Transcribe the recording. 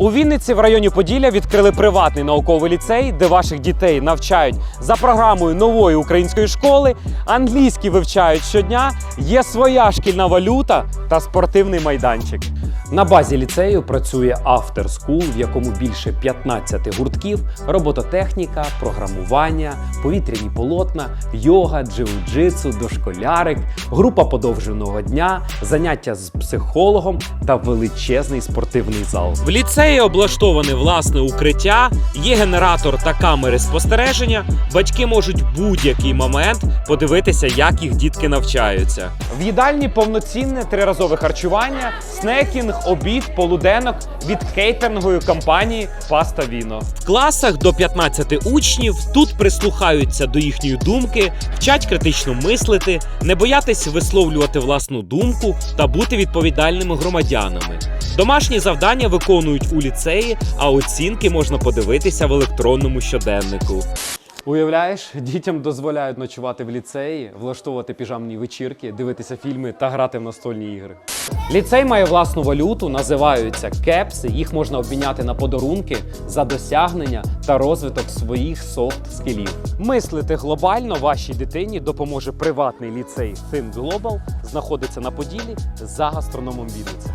У Вінниці в районі Поділля відкрили приватний науковий ліцей, де ваших дітей навчають за програмою нової української школи, англійський вивчають щодня, є своя шкільна валюта та спортивний майданчик. На базі ліцею працює After School, в якому більше 15 гуртків, робототехніка, програмування, повітряні полотна, йога, джиу-джитсу, дошколярик, група подовженого дня, заняття з психологом та величезний спортивний зал. В ліцеї облаштоване власне укриття, є генератор та камери спостереження. Батьки можуть в будь-який момент подивитися, як їх дітки навчаються. В їдальні повноцінне триразове харчування, снекінг, обід, полуденок від кейтерингової компанії Паста Віно. В класах до 15 учнів тут прислухаються до їхньої думки, вчать критично мислити, не боятися висловлювати власну думку та бути відповідальними громадянами. Домашні завдання виконують у ліцеї, а оцінки можна подивитися в електронному щоденнику. Уявляєш, дітям дозволяють ночувати в ліцеї, влаштовувати піжамні вечірки, дивитися фільми та грати в настольні ігри. Ліцей має власну валюту, називаються кепси. Їх можна обміняти на подарунки за досягнення та розвиток своїх софт скілів. Мислити глобально вашій дитині допоможе приватний ліцей Think Global, знаходиться на Поділі за гастрономом Вінниці.